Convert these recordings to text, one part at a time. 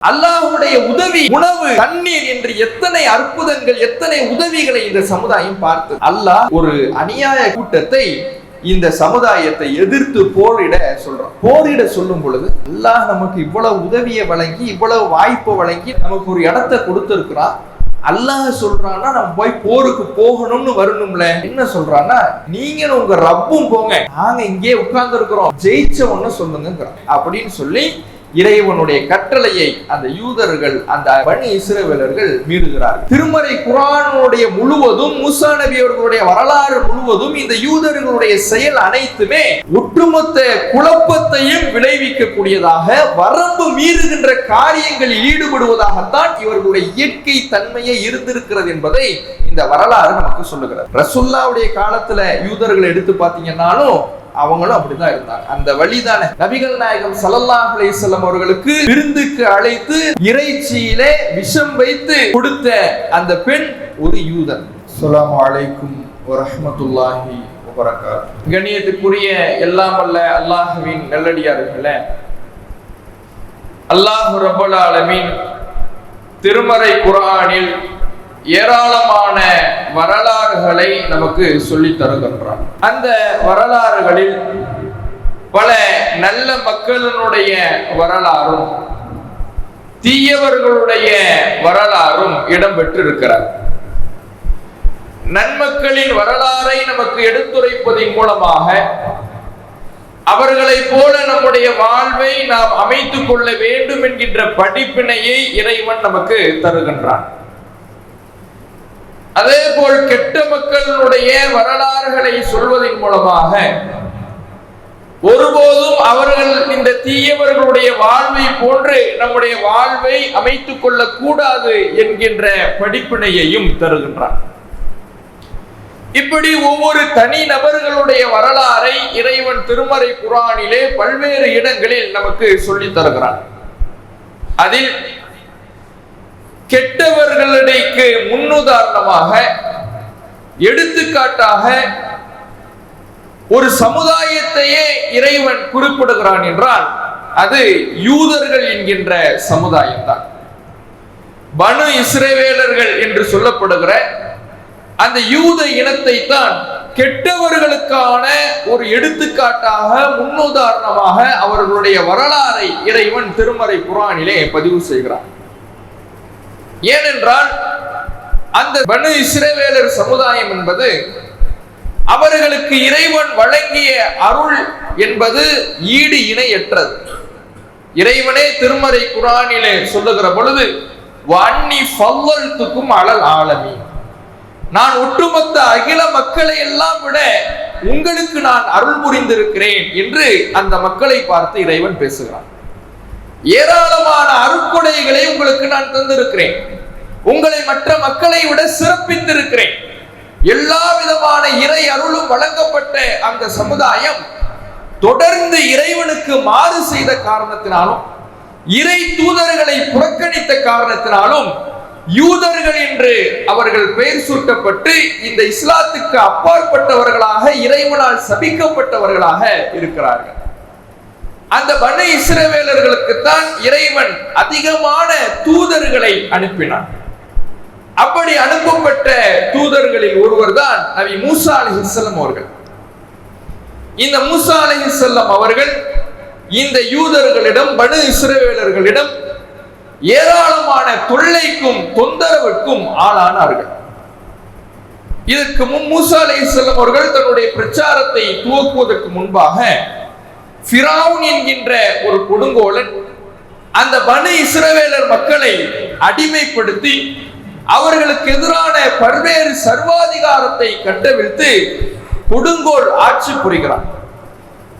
அல்லாஹுடைய உதவி உணவு தண்ணீர் என்று எத்தனை அற்புதங்கள் எத்தனை உதவிகளை இந்த சமுதாயம் பார்த்து. அல்லாஹ் ஒரு அநியாய கூட்டத்தை இந்த சமுதாயத்தை எதிர்த்து போரிட சொல்றோம் போரிட சொல்லும் பொழுது அல்லாஹ் நமக்கு இவ்வளவு உதவியை வழங்கி இவ்வளவு வாய்ப்பை வழங்கி நமக்கு ஒரு இடத்தை கொடுத்திருக்கிறான். அல்லாஹ் சொல்றான்னா நம்ம போய் போருக்கு போகணும்னு வரணும்ல. என்ன சொல்றான்னா நீங்க உங்க ரப்பும் போங்க. நாங்க இங்கே உட்கார்ந்து இருக்கிறோம் ஜெயிச்ச ஒண்ணு சொல்லுங்க அப்படின்னு சொல்லி இறைவனுடைய கட்டளையை அந்த யூதர்கள் அந்த பணி இஸ்ரவேலர்கள் மீறுகிறார்கள். திருமறை குரானுடைய முழுவதும் முசா நபி அவர்களுடைய வரலாறு முழுவதும் இந்த யூதர்களுடைய செயல் அனைத்துமே ஒட்டுமொத்த குழப்பத்தையும் விளைவிக்கக்கூடியதாக வரம்பு மீறுகின்ற காரியங்களில் ஈடுபடுவதாகத்தான் இவர்களுடைய இயற்கை தன்மையை இருந்திருக்கிறது என்பதை இந்த வரலாறு நமக்கு சொல்லுகிறது. ரசுல்லாவுடைய காலத்துல யூதர்கள் எடுத்து பார்த்தீங்கன்னாலும் அவங்களும் அப்படிதான் இருந்தாங்க. அந்த வழிதானே. நபிகள் நாயகம் ஸல்லல்லாஹு அலைஹி வஸல்லம் அவர்களுக்கு விருந்துக்கு அழைத்து இறைச்சியிலே விஷம் வைத்து கொடுத்த அந்த பெண் ஒரு யூதன். அஸ்ஸலாமு அலைக்கும் வரஹ்மத்துல்லாஹி வபரகாத்துஹு கண்ணியத்துக்குரிய எல்லாம் வல்ல அல்லாஹ்வின் நல்லடியார்களே. அல்லாஹ் ரப்பல் ஆலமீன் திருமறை குர்ஆனில் ஏராளமான வரலாறுகளை நமக்கு சொல்லி தருகின்றான் அந்த வரலாறுகளில் பல நல்ல மக்களினுடைய வரலாறும் தீயவர்களுடைய வரலாறும் இடம்பெற்றிருக்கிறார் நன்மக்களின் வரலாறை நமக்கு எடுத்துரைப்பதன் மூலமாக அவர்களை போல நம்முடைய வாழ்வை நாம் அமைத்துக் கொள்ள வேண்டும் என்கின்ற படிப்பினையை இறைவன் நமக்கு தருகின்றான். அதே போல் கெட்ட மக்களுடைய வரலாறுகளை சொல்வதன் மூலமாக ஒருபோதும் அவர்கள் இந்த தீயவர்களுடைய வாழ்வை போன்று நம்முடைய வாழ்வை அமைத்துக் கொள்ளக்கூடாது என்கின்ற படிப்பினையையும் தருகின்றான் இப்படி ஒவ்வொரு தனி நபர்களுடைய வரலாறை இறைவன் திருமறை குரானிலே பல்வேறு இடங்களில் நமக்கு சொல்லித் தருகிறான் அதில் கெட்டவர்களிடைக்கு முன்னுதாரணமாக எடுத்துக்காட்டாக ஒரு சமுதாயத்தையே இறைவன் குறிப்பிடுகிறான் என்றால் அது யூதர்கள் என்கின்ற சமுதாயம் தான் பனு இஸ்ரேவேலர்கள் என்று சொல்லப்படுகிற அந்த யூத இனத்தை தான் கெட்டவர்களுக்கான ஒரு எடுத்துக்காட்டாக முன்னுதாரணமாக அவர்களுடைய வரலாறை இறைவன் திருமறை புராணிலே பதிவு செய்கிறான். ஏனென்றால் அந்த பனு இஸ்ரேவேலர் சமுதாயம் என்பது அவர்களுக்கு இறைவன் வழங்கிய அருள் என்பது ஈடு இணையற்றது. இறைவனே திருமறை குரானிலே சொல்லுகிற பொழுது வன்னி ஃபல்லல்துக்கும் அலல் ஆலமி நான் ஒட்டுமொத்த அகில மக்களை எல்லாம் விட உங்களுக்கு நான் அருள் புரிந்திருக்கிறேன் என்று அந்த மக்களை பார்த்து இறைவன் பேசுகிறான். ஏராளமான அருக்குடைகளை உங்களுக்கு நான் தந்திருக்கிறேன். உங்களை மற்ற மக்களை விட சிறப்பித்திருக்கிறேன். எல்லா விதமான இறை அருளும் வழங்கப்பட்ட அந்த சமுதாயம் தொடர்ந்து இறைவனுக்கு மாறு செய்த காரணத்தினாலும் இறை தூதர்களை புறக்கணித்த காரணத்தினாலும் யூதர்கள் என்று அவர்கள் பெயர் சூட்டப்பட்டு இந்த இஸ்லாத்துக்கு அப்பாற்பட்டவர்களாக இறைவனால் சபிக்கப்பட்டவர்களாக இருக்கிறார்கள். அந்த பனு இஸ்ரவேலர்களுக்கு தான் இறைவன் அதிகமான தூதர்களை அனுப்பினான். அப்படி அனுப்பப்பட்ட தூதர்களில் ஒருவர் தான் நபி மூசா அலிஹிசல்லம் அவர்கள். இந்த மூசா அலிஹிசல்லம் அவர்கள் இந்த யூதர்களிடம் பனு இஸ்ரவேலர்களிடம் ஏராளமான தொல்லைக்கும் தொந்தரவுக்கும் ஆளானார்கள். இதற்கு முன் மூசா அலிஹிசல்லம் அவர்கள் தன்னுடைய பிரச்சாரத்தை துவக்குவதற்கு முன்பாக ஃபிராவுன் என்கின்ற ஒரு கொடுங்கோலன் அந்த பனு இஸ்ரவேலர் மக்களை அடிமைப்படுத்தி அவர்களுக்கு எதிரான பல்வேறு சர்வாதிகாரத்தை கட்டவிழ்த்து கொடுங்கோல் ஆட்சி புரிகிறார்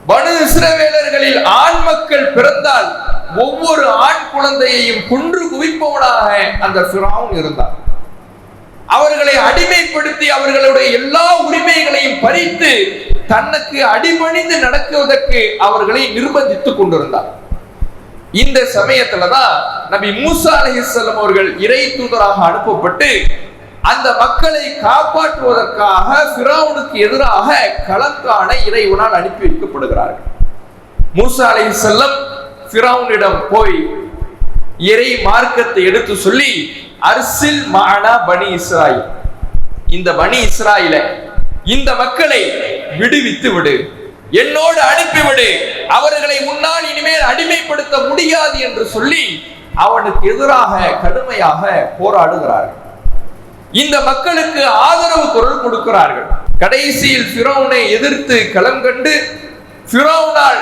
பனு இஸ்ரவேலர்களில் ஆண் மக்கள் பிறந்தால் ஒவ்வொரு ஆண் குழந்தையையும் கொன்று குவிப்பவனாக அந்த ஃபிராவுன் இருந்தார் அவர்களை அடிமைப்படுத்தி அவர்களுடைய எல்லா உரிமைகளையும் பறித்து தனக்கு அடிபணிந்து நடக்குவதற்கு அவர்களை நிர்பந்தித்துக் கொண்டிருந்தார். இந்த சமயத்துலதான் நபி மூசா அலிசல்லம் அவர்கள் இறை தூதராக அனுப்பப்பட்டு அந்த மக்களை காப்பாற்றுவதற்காக பிராவுனுக்கு எதிராக களங்கான இறைவனால் அனுப்பி வைக்கப்படுகிறார்கள். மூசா அலிஹிஸ்லம் பிராவுனிடம் போய் இறை மார்க்கத்தை எடுத்து சொல்லி அர்சில் மானா பனி இஸ்ராயில். இந்த பனி இஸ்ராயில இந்த மக்களை விடுவித்து விடு. என்னோடு அனுப்பிவிடு அவர்களை முன்னால் இனிமேல் அடிமைப்படுத்த முடியாது என்று சொல்லி அவனுக்கு எதிராக கடுமையாக போராடுகிறார்கள். இந்த மக்களுக்கு ஆதரவு குரல் கொடுக்கிறார்கள். கடைசியில் பிறவுனை எதிர்த்து களம் கண்டு பிறவுனால்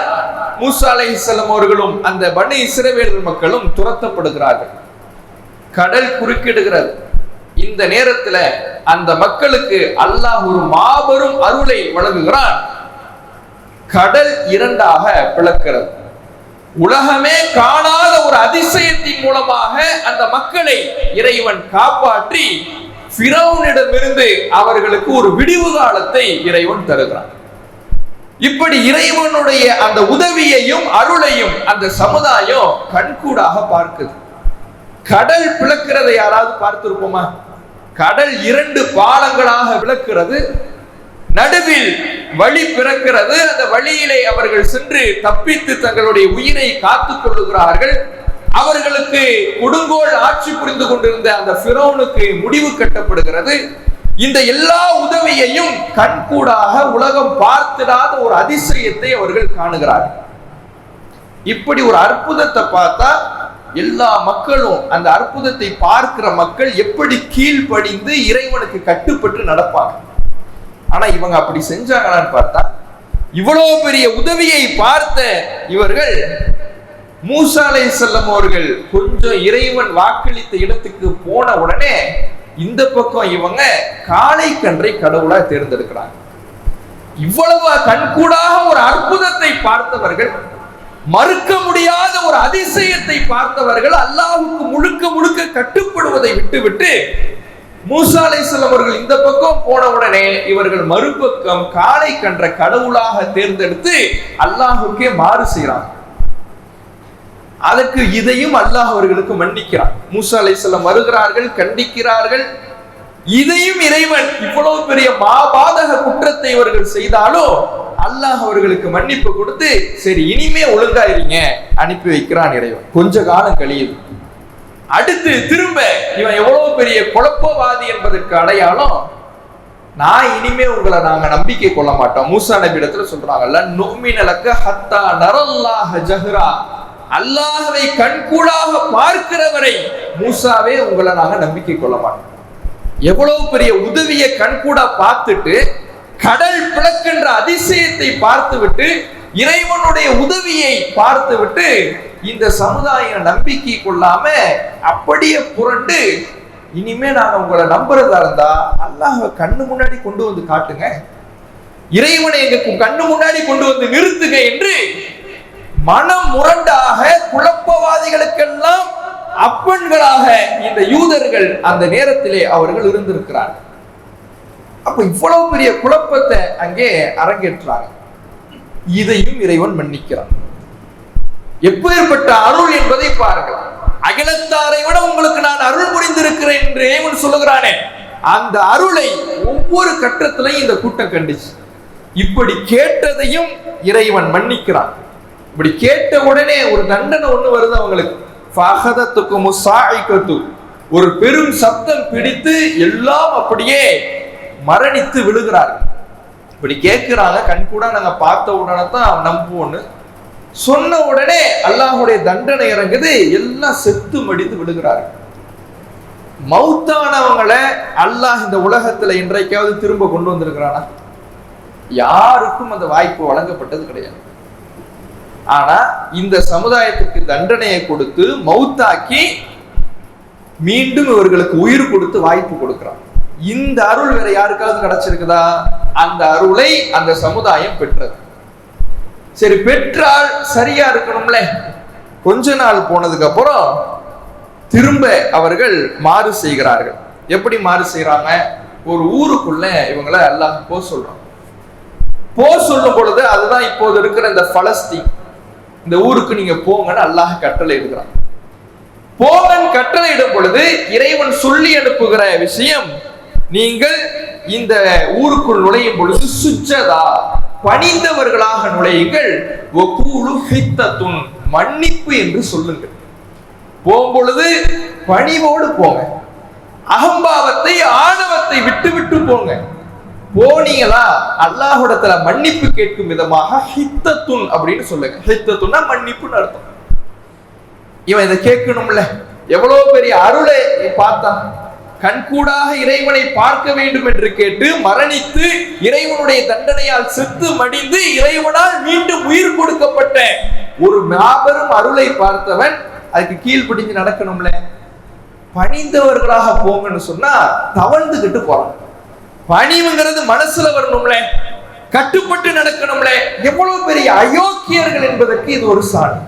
மூசா அலைஹிஸ்ஸலாம் அவர்களும் அந்த பனி இஸ்ரவேல் மக்களும் துரத்தப்படுகிறார்கள். கடல் குறுக்கிடுகிறது. இந்த நேரத்துல அந்த மக்களுக்கு அல்லாஹ் ஒரு மாபெரும் அருளை வழங்குகிறான். கடல் இரண்டாக பிளக்கிறது. உலகமே காணாத ஒரு அதிசயத்தின் மூலமாக அந்த மக்களை இறைவன் காப்பாற்றி பிறவனிடமிருந்து அவர்களுக்கு ஒரு விடிவு காலத்தை இறைவன் தருகிறான். இப்படி இறைவனுடைய அந்த உதவியையும் அருளையும் அந்த சமுதாயம் கண்கூடாக பார்க்குது. கடல் பிளக்கிறதை யாராவது பார்த்திருப்போமா? கடல் இரண்டு பாலங்களாக விளக்கிறது. நடுவில் வழி பிறக்கிறது. அந்த வழியிலே அவர்கள் சென்று தப்பித்து தங்களுடைய உயிரை காத்துக் கொள்ளுகிறார்கள். அவர்களுக்கு கொடுங்கோல் ஆட்சி புரிந்து கொண்டிருந்த அந்த பிரோனுக்கு முடிவு கட்டப்படுகிறது. இந்த எல்லா உதவியையும் கண்கூடாக உலகம் பார்த்திடாத ஒரு அதிசயத்தை அவர்கள் காணுகிறார்கள். இப்படி ஒரு அற்புதத்தை பார்த்தா எல்லா மக்களும் அந்த அற்புதத்தை பார்க்கிற மக்கள் எப்படி கீழ்ப்படிந்து இறைவனுக்கு கட்டுப்பட்டு நடப்பாங்க? ஆனா இவங்க அப்படி செஞ்சாங்களான்னு பார்த்தா இவ்வளவு பெரிய உதவியை பார்த்த இவர்கள் மூசாலை செல்லம் அவர்கள் கொஞ்சம் இறைவன் வாக்களித்த இடத்துக்கு போன உடனே இந்த பக்கம் இவங்க காளை கன்றை கடவுளா தேர்ந்தெடுக்கிறாங்க. இவ்வளவு கண்கூடாக ஒரு அற்புதத்தை பார்த்தவர்கள் மறுக்க முடியாத ஒரு அதிசயத்தை பார்த்தவர்கள் அல்லாஹுக்கு முழுக்க முழுக்க கட்டுப்படுவதை விட்டுவிட்டு மூசா அலைஹிஸ்ஸலாம் அவர்கள் இந்த பக்கம் போன உடனே இவர்கள் மறுபக்கம் காளை கன்ற கடவுளாக தேர்ந்தெடுத்து அல்லாஹுக்கே மாறு செய்கிறாங்க அதற்கு இதையும் அல்லாஹ் அவர்களுக்கு மன்னிக்கிறார் மூசா அலைஹிஸ்ஸலாம் வருகிறார்கள் கண்டிக்கிறார்கள். இதையும் இறைவன் இவ்வளவு பெரிய மாபாதக குற்றத்தை இவர்கள் செய்தாலும் அல்லாஹ் அவர்களுக்கு மன்னிப்பு கொடுத்து சரி இனிமே ஒழுங்காயிருங்க அனுப்பி வைக்கிறான் இறைவன். கொஞ்ச காலம் கழியுது. அடுத்து திரும்ப இவன் எவ்வளவு பெரிய குழப்பவாதி என்பதற்கு அடையாளம் நான் இனிமே உங்களை நாங்க நம்பிக்கை கொள்ள மாட்டோம். மூசா நபி இடத்துல சொல்றாங்கல்ல நோமினலக்க ஹத்தா நரல்லாஹ ஜஹ்ரா. அல்லாஹவை கண்கூடாக பார்க்கிறவரை மூசாவே உங்களை நாங்க நம்பிக்கை கொள்ள மாட்டோம். எவ்வளவு பெரிய உதவியை கண்கூடா பார்த்துட்டு கடல் பிளக்கின்ற அதிசயத்தை பார்த்துவிட்டு இறைவனுடைய உதவியை பார்த்துவிட்டு இந்த சமுதாயம் நம்பிக்கை கொள்ளாம அப்படியே புரண்டு இனிமே நான் உங்களை நம்புறதா இருந்தா அல்லாஹ் கண்ணு முன்னாடி கொண்டு வந்து காட்டுங்க. இறைவனை எங்க கண்ணு முன்னாடி கொண்டு வந்து நிறுத்துங்க என்று மனம் முரண்டாக குழப்பவாதிகளுக்கெல்லாம் அப்பன்களாக இந்த யூதர்கள் அந்த நேரத்திலே அவர்கள் இருந்திருக்கிறார்கள். அப்ப இவ்வளவு பெரிய குழப்பத்தை அங்கே அரங்கேற்றாங்க இதையும் இறைவன் மன்னிக்கிறான். எப்பேற்பட்ட அருள் என்பதை பாருங்கள். அகிலத்தாரை விட உங்களுக்கு நான் அருள் புரிந்திருக்கிறேன் என்று இறைவன் சொல்லுகிறானே. அந்த அருளை ஒவ்வொரு கட்டத்திலையும் இந்த கூட்டம் கண்டுச்சு. இப்படி கேட்டதையும் இறைவன் மன்னிக்கிறான். இப்படி கேட்ட உடனே ஒரு தண்டனை ஒண்ணு வருது அவங்களுக்கு. ஒரு பெரும் சப்தம் பிடித்து எல்லாம் அப்படியே மரணித்து விழுகிறார்கள் இப்படி கேட்கிறாங்க கண் கூட நாங்க பார்த்த உடனே தான் நம்புவோன்னு. சொன்ன உடனே அல்லாஹுடைய தண்டனை இறங்குது எல்லாம் செத்து மடிந்து விழுகிறார்கள் மௌத்தானவங்களை அல்லாஹ் இந்த உலகத்துல இன்றைக்காவது திரும்ப கொண்டு வந்திருக்கிறானா? யாருக்கும் அந்த வாய்ப்பு வழங்கப்பட்டது கிடையாது. ஆனா இந்த சமுதாயத்துக்கு தண்டனையை கொடுத்து மௌத்தாக்கி மீண்டும் இவர்களுக்கு உயிர் கொடுத்து வாய்ப்பு கொடுக்கிறான். இந்த அருள் வேற யாருக்காவது கிடைச்சிருக்குதா? அந்த அருளை அந்த சமுதாயம் பெற்றது. சரி பெற்றால் சரியா இருக்கணும்ல? கொஞ்ச நாள் போனதுக்கு அப்புறம் திரும்ப அவர்கள் மாறு செய்கிறார்கள். எப்படி மாறு செய்யறாங்க ஒரு ஊருக்குள்ள இவங்களை எல்லாம் போ சொல்றாங்க. போ சொல்லும் பொழுது அதுதான் இப்போது இருக்கிற இந்த பலஸ்தீன். இந்த ஊருக்கு நீங்க போங்கன்னு அல்லாஹ் கட்டளை இடுகிறான். போகன் கட்டளையிடும் பொழுது இறைவன் சொல்லி அனுப்புகிற விஷயம் நீங்கள் இந்த ஊருக்குள் நுழையும் பொழுது சுஜதா பணிந்தவர்களாக நுழையுங்கள். ஒக்கூலு ஹித்தத்துன் மன்னிப்பு என்று சொல்லுங்கள். போகும்பொழுது பணிவோடு போங்க. அகம்பாவத்தை ஆணவத்தை விட்டு விட்டு போங்க. போனீங்களா? அல்லாஹுடத்துல மன்னிப்பு கேட்கும் விதமாக ஹித்தத்துன் அப்படின்னு சொல்லுங்க. ஹித்தத்துன்னா மன்னிப்புன்னு அர்த்தம். இவன் இதை கேட்கணும்ல. எவ்வளவு பெரிய அருளை பார்த்தான் கண்கூடாக இறைவனை பார்க்க வேண்டும் என்று கேட்டு மரணித்து இறைவனுடைய தண்டனையால் செத்து மடிந்து இறைவனால் மீண்டும் உயிர் கொடுக்கப்பட்ட ஒரு மாபெரும் அருளை பார்த்தவன் அதுக்கு கீழ்ப்படிஞ்சு நடக்கணும்ல. பணிந்தவர்களாக போங்கன்னு சொன்னா தவழ்ந்துகிட்டு போறான். பணிவுங்கிறது மனசுல வரணும்ல. கட்டுப்பட்டு நடக்கணும்ல. எவ்வளவு பெரிய அயோக்கியர்கள் என்பதற்கு இது ஒரு சான்று.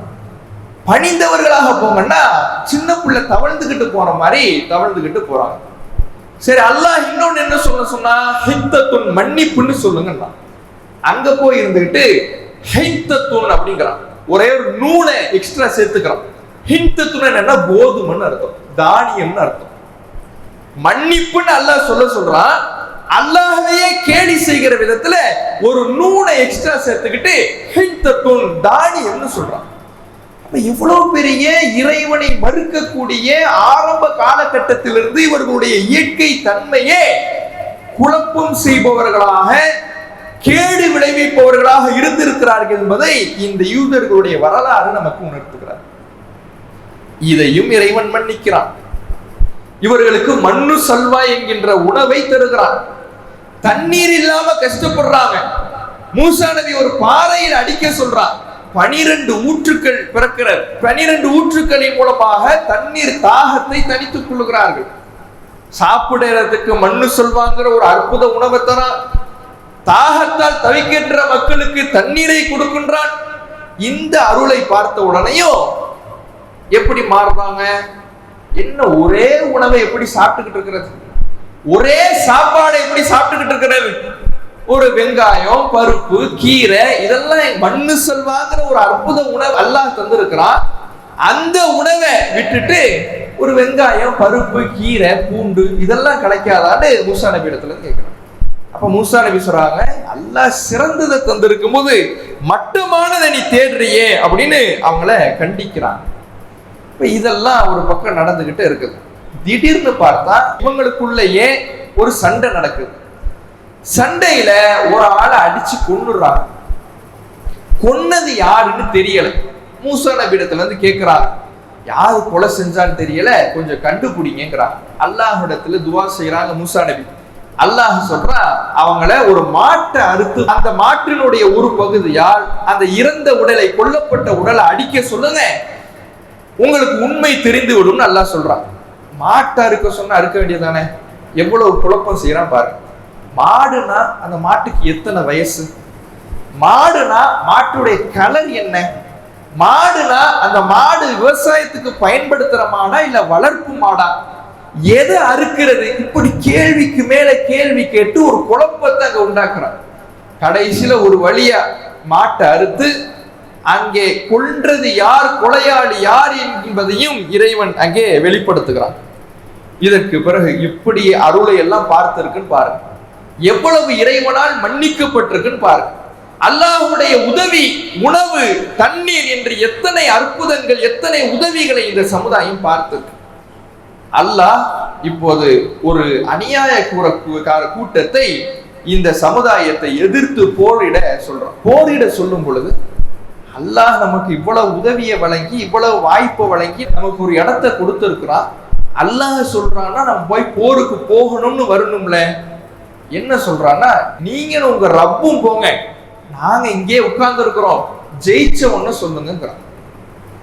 பணிந்தவர்களாக போங்கன்னா சின்ன பிள்ளை தவழ்ந்துகிட்டு போற மாதிரி தவழ்ந்துகிட்டு போறாங்க. சரி அல்லாஹ் இன்னொன்னு என்ன சொல்ல சொன்னா? ஹித்தத்துன் மன்னிப்புன்னு சொல்லுங்கன்னா அங்க போய் இருந்துகிட்டு ஹைத்தத்துன் அப்படிங்கிறான். ஒரே ஒரு நூலை எக்ஸ்ட்ரா சேர்த்துக்கிறான். ஹிந்தத்துன் என்னன்னா கோதுமைன்னு அர்த்தம். தானியம்னு அர்த்தம். மன்னிப்புன்னு அல்லாஹ் சொல்ல சொல்றான். அல்லாஹையே கேலி செய்கிற விதத்துல ஒரு நூனை எக்ஸ்ட்ரா சேர்த்துக்கிட்டு ஹிந்தத்துன் தானியம்னு சொல்றான். அப்ப இவ்வளவு பெரிய இறைவனை மறுக்கக்கூடிய ஆரம்ப காலகட்டத்திலிருந்து இவர்களுடைய இயற்கை தன்மையே குழப்பம் செய்பவர்களாக கேடு விளைவிப்பவர்களாக இருந்திருக்கிறார்கள் என்பதை இந்த யூதர்களுடைய வரலாறு நமக்கு உணர்த்துகிறார். இதையும் இறைவன் மன்னிக்கிறான். இவர்களுக்கு மண்ணு சல்வா என்கின்ற உணவை தருகிறான். தண்ணீர் இல்லாம கஷ்டப்படுறாங்க. மூசா நபி ஒரு பாறையில் அடிக்க சொல்றார். பனிரெண்டு ஊற்றுக்கள் பிறக்கிறது பனிரெண்டு ஊற்றுக்களின் மூலமாக தண்ணீர் தாகத்தை தனித்துக் கொள்கிறார்கள். சாப்பிடுறதுக்கு மண்ணு சொல்வாங்கிற ஒரு அற்புத உணவை தரான் தாகத்தால் தவிக்கின்ற மக்களுக்கு தண்ணீரை கொடுக்கின்றான். இந்த அருளை பார்த்த உடனேயும் எப்படி மாறுறாங்க? என்ன ஒரே உணவை எப்படி சாப்பிட்டுக்கிட்டு இருக்கிறது? ஒரே சாப்பாடை எப்படி சாப்பிட்டுக்கிட்டு இருக்கிறது? ஒரு வெங்காயம் பருப்பு கீரை இதெல்லாம் மண்ணு செல்வாங்கிற ஒரு அற்புத உணவு அல்லாஹ் தந்திருக்கிறான். அந்த உணவை விட்டுட்டு ஒரு வெங்காயம் பருப்பு கீரை பூண்டு இதெல்லாம் கிடைக்காதான்னு மூசா நபி இடத்துல கேட்கிறான். அப்ப மூசா நபி சொல்றாங்க அல்லாஹ் சிறந்ததை தந்திருக்கும் போது மட்டமானதை நீ தேடுறியே அப்படின்னு அவங்கள கண்டிக்கிறான் இப்ப இதெல்லாம் ஒரு பக்கம் நடந்துகிட்டு இருக்குது. திடீர்னு பார்த்தா இவங்களுக்குள்ளேயே ஒரு சண்டை நடக்குது. சண்டையில ஒரு ஆளை அடிச்சு கொன்னுடுறாங்க. கொன்னது யாருன்னு தெரியல. மூசா நபிடத்துல இருந்து கேட்கிறாங்க யாரு கொலை செஞ்சான்னு தெரியல. கொஞ்சம் கண்டுபிடிங்கிறாங்க அல்லாஹிடத்துல துவா செய்யறாங்க மூசா நபி. அல்லாஹ் சொல்றான் அவங்கள ஒரு மாட்டை அறுத்து அந்த மாற்றினுடைய ஒரு பகுதியால் அந்த இறந்த உடலை கொல்லப்பட்ட உடலை அடிக்க சொல்லுங்க. உங்களுக்கு உண்மை தெரிந்து விடும்னு அல்லாஹ் சொல்றான் மாட்டை அறுக்க சொன்னா அறுக்க வேண்டியதானே எவ்வளவு குழப்பம் செய்யறான் பாரு. மாடுனா அந்த மாட்டுக்கு எத்தனை வயசு? மாடுனா மாட்டுடைய கலர் என்ன? மாடுனா அந்த மாடு விவசாயத்துக்கு பயன்படுத்துற மாடா இல்ல வளர்ப்பு மாடா? எதை அறுக்கிறது? இப்படி கேள்விக்கு மேல கேள்வி கேட்டு ஒரு குழப்பத்தை அங்க உண்டாக்குறான். கடைசியில ஒரு வழியா மாட்டை அறுத்து அங்கே கொன்றது யார் கொலையாளி யார் என்பதையும் இறைவன் அங்கே வெளிப்படுத்துகிறான். இதற்கு பிறகு இப்படி அருளை எல்லாம் பார்த்திருக்குன்னு பாருங்க. எவ்வளவு இறைவனால் மன்னிக்கப்பட்டிருக்குன்னு பாருங்க. அல்லாஹுடைய உதவி உணவு தண்ணீர் என்று எத்தனை அற்புதங்கள் எத்தனை உதவிகளை இந்த சமுதாயம் பார்த்திருக்கு. அல்லாஹ் இப்போது ஒரு அநியாய கூற கூட்டத்தை இந்த சமுதாயத்தை எதிர்த்து போரிட சொல்றான். போரிட சொல்லும் பொழுது அல்லாஹ் நமக்கு இவ்வளவு உதவியை வழங்கி இவ்வளவு வாய்ப்பை வழங்கி நமக்கு ஒரு இடத்தை கொடுத்திருக்கிறான் அல்லாஹ் சொல்றான்னா நம்ம போய் போருக்கு போகணும்னு வரணும்ல. என்ன சொல்றான்னா நீங்களும் உங்க ரப்பும் போங்க. நாங்க இங்கே உட்கார்ந்து இருக்கிறோம் ஜெயிச்ச ஒண்ணு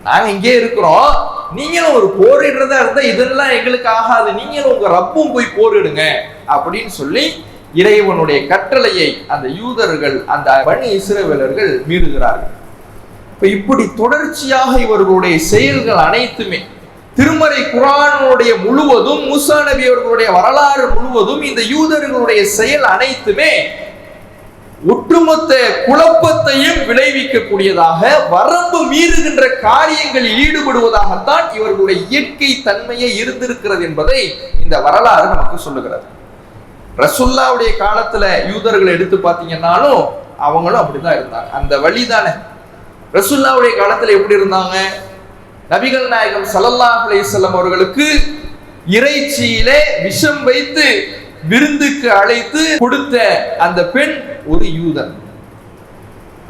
நாங்க இங்கே இருக்கிறோம். நீங்களும் ஒரு போரிடுறதா இருந்தா இதெல்லாம் எங்களுக்கு ஆகாது. நீங்களும் உங்க ரப்பும் போய் போரிடுங்க. அப்படின்னு சொல்லி இறைவனுடைய கட்டளையை அந்த யூதர்கள் அந்த பணி இஸ்ரவேலர்கள் மீறுகிறார்கள். இப்ப இப்படி தொடர்ச்சியாக இவர்களுடைய செயல்கள் அனைத்துமே திருமறை குரானுடைய முழுவதும் மூசா நபி அவர்களுடைய வரலாறு முழுவதும் இந்த யூதர்களுடைய செயல் அனைத்துமே ஒட்டுமொத்த குழப்பத்தையும் விளைவிக்கக்கூடியதாக வரம்பு மீறுகின்ற காரியங்களில் ஈடுபடுவதாகத்தான் இவர்களுடைய இயற்கை தன்மையே இருந்திருக்கிறது என்பதை இந்த வரலாறு நமக்கு சொல்லுகிறது. ரசுல்லாவுடைய காலத்துல யூதர்களை எடுத்து பார்த்தீங்கன்னாலும் அவங்களும் அப்படிதான் இருந்தாங்க. அந்த வழி தானே ரசுல்லாவுடைய காலத்துல எப்படி இருந்தாங்க? நபிகள் நாயகம் ஸல்லல்லாஹு அலைஹி அவர்களுக்கு இறைச்சியிலே விஷம் வைத்து விருந்துக்கு அழைத்து கொடுத்த அந்த பெண் ஒரு யூதன்.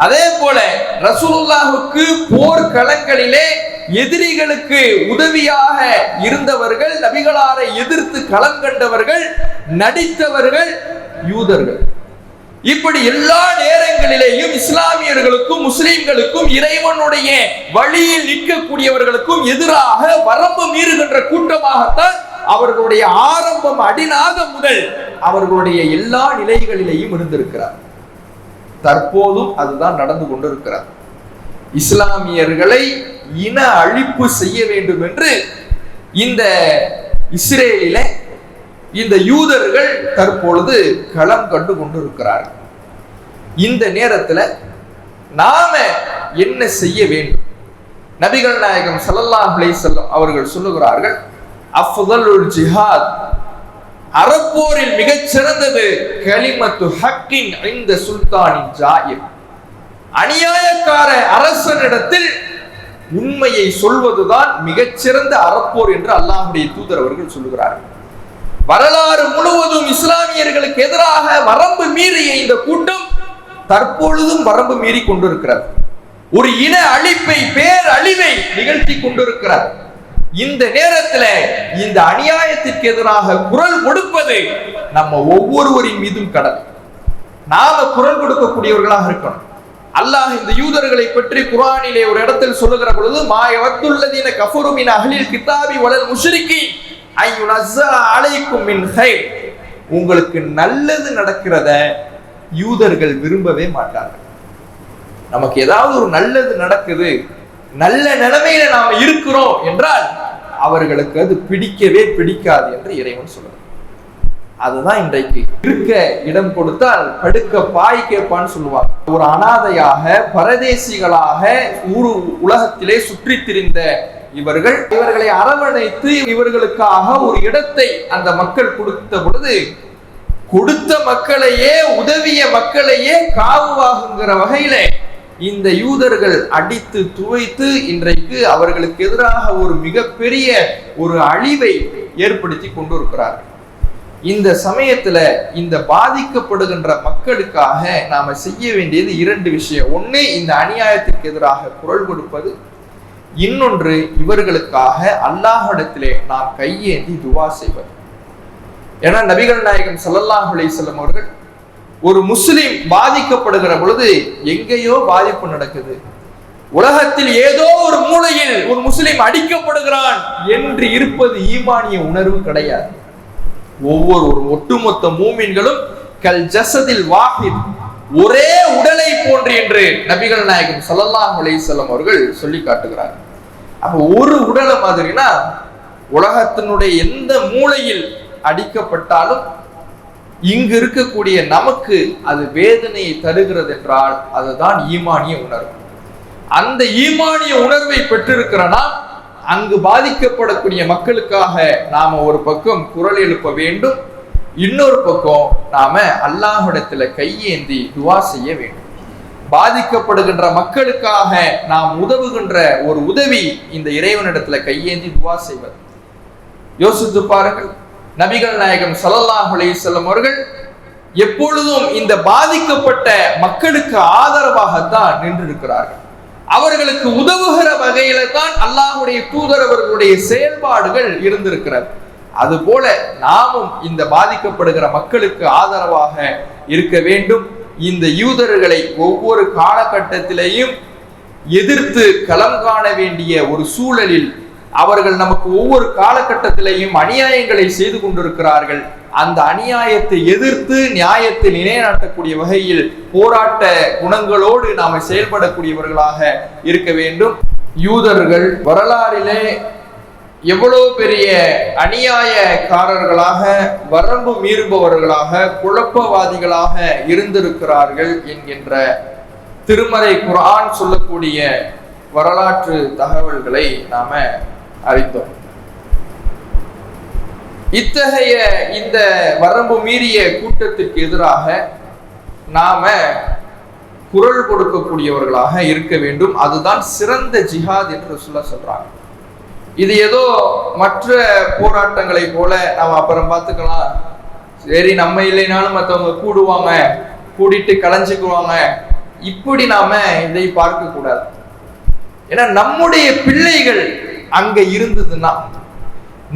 அதே போல ரசூலுல்லாஹுக்கு போர் களங்களிலே எதிரிகளுக்கு உதவியாக இருந்தவர்கள் நபிகளாரை எதிர்த்து களம் கண்டவர்கள் நடித்தவர்கள் யூதர்கள். இப்படி எல்லா நேரங்களிலேயும் இஸ்லாமியர்களுக்கும் முஸ்லிம்களுக்கும் இறைவனுடைய வழியில் நிற்கக்கூடியவர்களுக்கும் எதிராக வரம்பு மீறுகின்ற கூட்டமாகத்தான் அவர்களுடைய ஆரம்பம் அடிநாக முதல் அவர்களுடைய எல்லா நிலைகளிலேயும் இருந்திருக்கிறார். தற்போதும் அதுதான் நடந்து கொண்டிருக்கிறார். இஸ்லாமியர்களை இன அழிப்பு செய்ய வேண்டும் என்று இந்த இஸ்ரேலில இந்த யூதர்கள் தற்பொழுது களம் கண்டு கொண்டிருக்கிறார்கள். இந்த நேரத்தில் நாம என்ன செய்ய வேண்டும்? நபிகள் நாயகம் ஸல்லல்லாஹு செல்லும் அவர்கள் சொல்லுகிறார்கள் அஃதலுல் ஜிஹாத் அறப்போரில் மிகச்சிறந்தது கலிமத்து ஹக்கின் இந்த சுல்தானின் ஜாயிர். அநியாயக்கார அரசனிடத்தில் உண்மையை சொல்வதுதான் மிகச்சிறந்த அறப்போர் என்று அல்லாஹுடைய தூதர் அவர்கள் சொல்லுகிறார்கள். வரலாறு முழுவதும் இஸ்லாமியர்களுக்கு எதிராக வரம்பு மீறிய இந்த கூட்டம் தற்பொழுதும் வரம்பு மீறி கொண்டிருக்கிறது. ஒரு இன அழிப்பை பேர் அழிவை நிகழ்த்தி கொண்டிருக்கிறார் இந்த நேரத்துல இந்த அநியாயத்திற்கு எதிராக குரல் கொடுப்பது நம்ம ஒவ்வொருவரின் மீதும் கடல். நாம குரல் கொடுக்கக்கூடியவர்களாக இருக்கணும். அல்லாஹ் இந்த யூதர்களை பற்றி குரானிலே ஒரு இடத்தில் சொல்லுகிற பொழுது மாயவத்துள்ளதின கஃபருமின் அகலில் கிதாபி வளர் முஷ்ரிக்கி உங்களுக்கு நல்லது நடக்கிறத யூதர்கள் விரும்பவே மாட்டார்கள். நமக்கு ஏதாவது ஒரு நல்லது நடக்குது நல்ல நிலைமையில நாம இருக்கிறோம் என்றால் அவர்களுக்கு அது பிடிக்கவே பிடிக்காது என்று இறைவன் சொல்லுகிறார் அதுதான் இன்றைக்கு. இருக்க இடம் கொடுத்தால் படுக்க பாய் கேட்பான்னு சொல்லுவாங்க. ஒரு அனாதையாக பரதேசிகளாக ஊரு உலகத்திலே சுற்றித் திரிந்த இவர்கள் இவர்களை அரவணைத்து இவர்களுக்காக ஒரு இடத்தை அந்த மக்கள் கொடுத்த பொழுது கொடுத்த மக்களையே உதவிய மக்களையே காவுவாகுங்கிற வகையில இந்த யூதர்கள் அடித்து துவைத்து இன்றைக்கு அவர்களுக்கு எதிராக ஒரு மிகப்பெரிய ஒரு அழிவை ஏற்படுத்தி கொண்டிருக்கிறார்கள் இந்த சமயத்துல இந்த பாதிக்கப்படுகின்ற மக்களுக்காக நாம செய்ய வேண்டியது இரண்டு விஷயம். ஒண்ணு இந்த அநியாயத்திற்கு எதிராக குரல் கொடுப்பது இன்னொன்று இவர்களுக்காக அல்லாஹிடத்திலே நான் கையேந்தி துவா செய்வது. ஏன்னா நபிகள் நாயகம் சல்லல்லாஹ் அலைஹி அவர்கள் ஒரு முஸ்லிம் பாதிக்கப்படுகிற பொழுது எங்கேயோ பாதிப்பு நடக்குது. உலகத்தில் ஏதோ ஒரு மூலையில் ஒரு முஸ்லிம் அடிக்கப்படுகிறான் என்று இருப்பது ஈமானிய உணர்வு கிடையாது. ஒவ்வொரு ஒரு ஒட்டுமொத்த மூமின்களும் கல் ஜசதில் வாஹித் ஒரே உடலை போன்று என்று நபிகள் நாயகம் சல்லல்லாஹ் செல்லும் அவர்கள் சொல்லி காட்டுகிறார்கள். ஒரு உடலை மாதிரினா உலகத்தினுடைய எந்த மூலையில் அடிக்கப்பட்டாலும் இங்கு இருக்கக்கூடிய நமக்கு அது வேதனையை தருகிறது என்றால் அதுதான் ஈமானிய உணர்வு. அந்த ஈமானிய உணர்வை பெற்றிருக்கிறனா அங்கு பாதிக்கப்படக்கூடிய மக்களுக்காக நாம ஒரு பக்கம் குரல் எழுப்ப வேண்டும் இன்னொரு பக்கம் நாம அல்லாஹிடத்துல கையேந்தி துவா செய்ய வேண்டும். பாதிக்கப்படுகின்ற மக்களுக்காக நாம் உதவுகின்ற ஒரு உதவி இந்த இறைவனிடத்துல கையேந்தி துவா செய்வது. யோசித்து பாருங்கள். நபிகள் நாயகம் ஸல்லல்லாஹு செல்லும் அவர்கள் எப்பொழுதும் இந்த பாதிக்கப்பட்ட மக்களுக்கு ஆதரவாகத்தான் நின்றிருக்கிறார்கள். அவர்களுக்கு உதவுகிற வகையில தான் அல்லாஹுடைய தூதர் அவர்களுடைய செயல்பாடுகள் இருந்திருக்கிறது. அதுபோல நாமும் இந்த பாதிக்கப்படுகிற மக்களுக்கு ஆதரவாக இருக்க வேண்டும். இந்த யூதர்களை ஒவ்வொரு காலகட்டத்திலையும் எதிர்த்து களம் காண வேண்டிய ஒரு சூழலில் அவர்கள் நமக்கு ஒவ்வொரு காலகட்டத்திலையும் அநியாயங்களை செய்து கொண்டிருக்கிறார்கள். அந்த அநியாயத்தை எதிர்த்து நியாயத்தை நிலைநாட்டக்கூடிய வகையில் போராட்ட குணங்களோடு நாம செயல்படக்கூடியவர்களாக இருக்க வேண்டும். யூதர்கள் வரலாறிலே எவ்வளவு பெரிய அநியாயக்காரர்களாக வரம்பு மீறுபவர்களாக குழப்பவாதிகளாக இருந்திருக்கிறார்கள் என்கின்ற திருமறை குரான் சொல்லக்கூடிய வரலாற்று தகவல்களை நாம அறிந்தோம். இத்தகைய இந்த வரம்பு மீறிய கூட்டத்திற்கு எதிராக நாம குரல் கொடுக்கக்கூடியவர்களாக இருக்க வேண்டும். அதுதான் சிறந்த ஜிஹாத் என்று சொல்ல சொல்றாங்க. இது ஏதோ மற்ற போராட்டங்களை போல நம்ம அப்புறம் பார்த்துக்கலாம். சரி நம்ம இல்லைனாலும் மற்றவங்க கூடுவாங்க கூடிட்டு கலைஞ்சுக்குவாங்க இப்படி நாம இதை பார்க்க கூடாது. ஏன்னா நம்முடைய பிள்ளைகள் அங்க இருந்ததுன்னா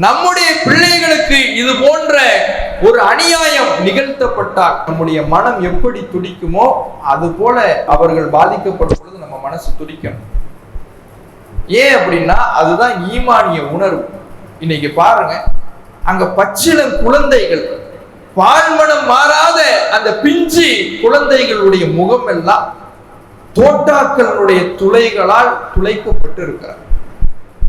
நம்முடைய பிள்ளைகளுக்கு இது போன்ற ஒரு அநியாயம் நிகழ்த்தப்பட்டால் நம்முடைய மனம் எப்படி துடிக்குமோ அது போல அவர்கள் பாதிக்கப்படும் பொழுது நம்ம மனசு துடிக்கணும். ஏன் அப்படின்னா அதுதான் ஈமானிய உணர்வு. இன்னைக்கு பாருங்க அங்க பச்சிளம் குழந்தைகள் பால்மனம் மாறாத அந்த பிஞ்சு குழந்தைகளுடைய முகம் எல்லாம் தோட்டாக்களுடைய துளைகளால் துளைக்கப்பட்டு இருக்கிறார்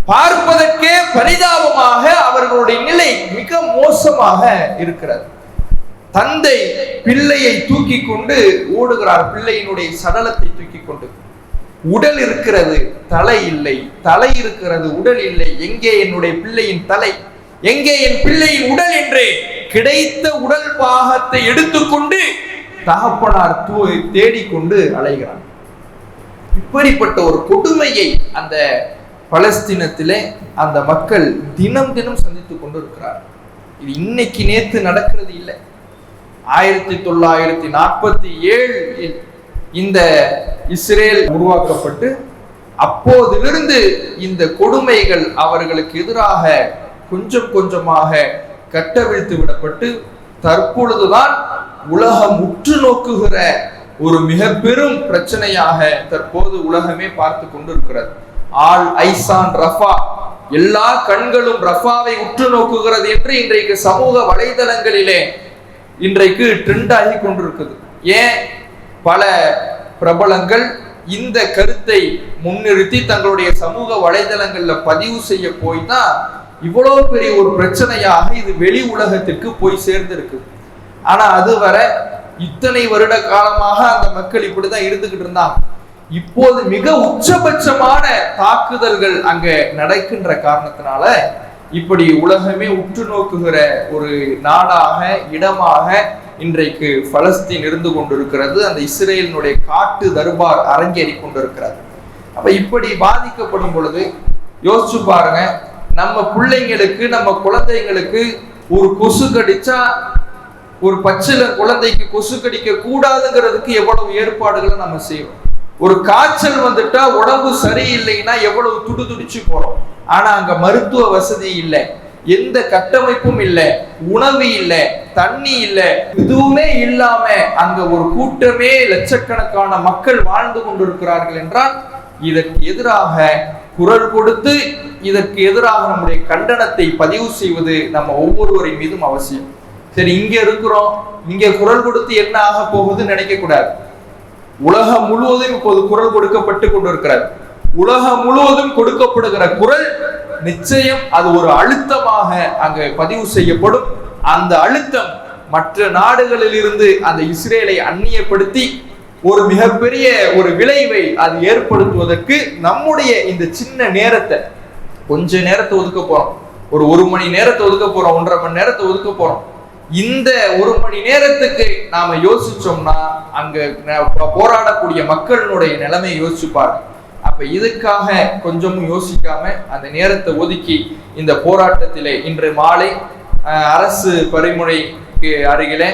பார்ப்பதற்கே பரிதாபமாக அவர்களுடைய நிலை மிக மோசமாக இருக்கிறது. தந்தை பிள்ளையை தூக்கி கொண்டு ஓடுகிறார் பிள்ளையினுடைய சடலத்தை தூக்கி கொண்டு உடல் இருக்கிறது தலை இல்லை. தலை இருக்கிறது உடல் இல்லை. எங்கே என்னுடைய பிள்ளையின் தலை? எங்கே என் பிள்ளையின் உடல் என்று கிடைத்த உடல் பாகத்தை எடுத்துக்கொண்டு தகப்பனார் தேடிக்கொண்டு அலைகிறான் இப்படிப்பட்ட ஒரு கொடுமையை அந்த பலஸ்தீனத்திலே அந்த மக்கள் தினம் தினம் சந்தித்துக் கொண்டு இருக்கிறார் இது இன்னைக்கு நேத்து நடக்கிறது இல்லை. ஆயிரத்தி தொள்ளாயிரத்தி நாற்பத்தி ஏழில் இந்த இஸ்ரேல் உருவாக்கப்பட்டு அப்போதிலிருந்து இந்த கொடுமைகள் அவர்களுக்கு எதிராக கொஞ்சம் கொஞ்சமாக கட்டவிழ்த்து விடப்பட்டு தற்பொழுதுதான் உலகம் உற்று நோக்குகிற ஒரு மிக பெரும் பிரச்சனையாக தற்போது உலகமே பார்த்து கொண்டிருக்கிறது. ஆல் ஐசான் ரஃபா எல்லா கண்களும் ரஃபாவை உற்று நோக்குகிறது என்று இன்றைக்கு சமூக வலைதளங்களிலே இன்றைக்கு ட்ரெண்ட் ஆகி கொண்டிருக்குது. ஏன்? பல பிரபலங்கள் இந்த கருத்தை முன்னிறுத்தி தங்களுடைய சமூக வலைதளங்கள்ல பதிவு செய்ய போய் தான் இவ்வளவு பெரிய ஒரு பிரச்சனையாக இது வெளி உலகத்திற்கு போய் சேர்ந்திருக்கு. ஆனா அதுவரை இத்தனை வருட காலமாக அந்த மக்கள் இப்படிதான் இருந்துகிட்டு இருந்தாங்க. இப்போது மிக உச்சபட்சமான தாக்குதல்கள் அங்க நடக்கின்ற காரணத்தினால இப்படி உலகமே உற்று நோக்குகிற ஒரு நாடாக இடமாக இன்றைக்கு பலஸ்தீன் இருந்து கொண்டிருக்கிறது. அந்த இஸ்ரேலினுடைய காட்டு தர்பார் அரங்கேறி கொண்டிருக்கிறது. அப்ப இப்படி பாதிக்கப்படும் பொழுது யோசிச்சு பாருங்க நம்ம பிள்ளைங்களுக்கு நம்ம குழந்தைங்களுக்கு ஒரு கொசு கடிச்சா ஒரு பச்சில குழந்தைக்கு கொசு கடிக்க கூடாதுங்கிறதுக்கு எவ்வளவு ஏற்பாடுகளை நம்ம செய்வோம் ஒரு காய்ச்சல் வந்துட்டா உடம்பு சரியில்லைன்னா எவ்வளவு துடி துடிச்சு போறோம். ஆனா அங்க மருத்துவ வசதி இல்லை. எந்த கட்டமைப்பும் இல்லை உணவு இல்லை தண்ணி இல்லை எதுவுமே இல்லாம அங்க ஒரு கூட்டமே லட்சக்கணக்கான மக்கள் வாழ்ந்து கொண்டிருக்கிறார்கள் என்றால் இதற்கு எதிராக குரல் கொடுத்து இதற்கு எதிராக நம்முடைய கண்டனத்தை பதிவு செய்வது நம்ம ஒவ்வொருவரின் மீதும் அவசியம். சரி இங்க இருக்கிறோம். இங்க குரல் கொடுத்து என்ன ஆக போகுதுன்னு நினைக்க கூடாது. உலகம் முழுவதும் இப்போது குரல் கொடுக்கப்பட்டு கொண்டிருக்கிறது. உலகம் முழுவதும் கொடுக்கப்படுகிற குரல் நிச்சயம் அது ஒரு அழுத்தமாக அங்கே பதிவு செய்யப்படும். அந்த அழுத்தம் மற்ற நாடுகளில் இருந்து அந்த இஸ்ரேலை அந்நியப்படுத்தி ஒரு மிகப்பெரிய ஒரு விளைவை அது ஏற்படுத்துவதற்கு நம்முடைய இந்த சின்ன நேரத்தை கொஞ்ச நேரத்தை ஒதுக்க போறோம். ஒரு ஒரு மணி நேரத்தை ஒதுக்க போறோம் ஒன்றரை மணி நேரத்தை ஒதுக்க போறோம். இந்த ஒரு மணி நேரத்துக்கு நாம யோசிச்சோம்னா அங்க போராடக்கூடிய மக்களினுடைய நிலைமையை யோசிச்சு அப்ப இதுக்காக கொஞ்சமும் யோசிக்காம அந்த நேரத்தை ஒதுக்கி இந்த போராட்டத்திலே இன்று மாலை அஹ், அரசு பரிமுறைக்கு அருகிலே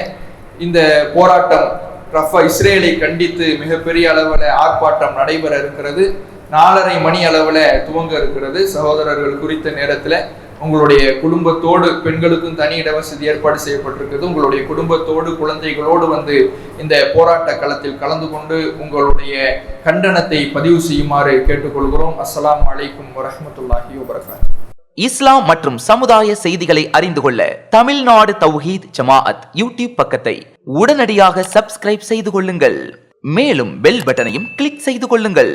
இந்த போராட்டம் ரஃபா இஸ்ரேலை கண்டித்து மிகப்பெரிய அளவில் ஆர்ப்பாட்டம் நடைபெற இருக்கிறது. நாலரை மணி அளவில் துவங்க இருக்கிறது. சகோதரர்கள் குறித்த நேரத்தில் உங்களுடைய குடும்பத்தோடு பெண்களுக்கும் தனி இடவசதி ஏற்பாடு செய்யப்பட்டிருக்கிறது. உங்களுடைய குடும்பத்தோடு குழந்தைகளோடு வந்து இந்த போராட்ட களத்தில் கலந்து கொண்டு உங்களுடைய கண்டனத்தை பதிவு செய்யுமாறு கேட்டுக்கொள்கிறோம். அஸ்லாம் அலைக்கும் வரமத்துல்லாஹி வபரகாத்துஹு இஸ்லாம் மற்றும் சமுதாய செய்திகளை அறிந்து கொள்ள தமிழ்நாடு தௌஹீத் ஜமாஅத் யூடியூப் பக்கத்தை உடனடியாக சப்ஸ்கிரைப் செய்து கொள்ளுங்கள். மேலும் பெல் பட்டனையும் கிளிக் செய்து கொள்ளுங்கள்.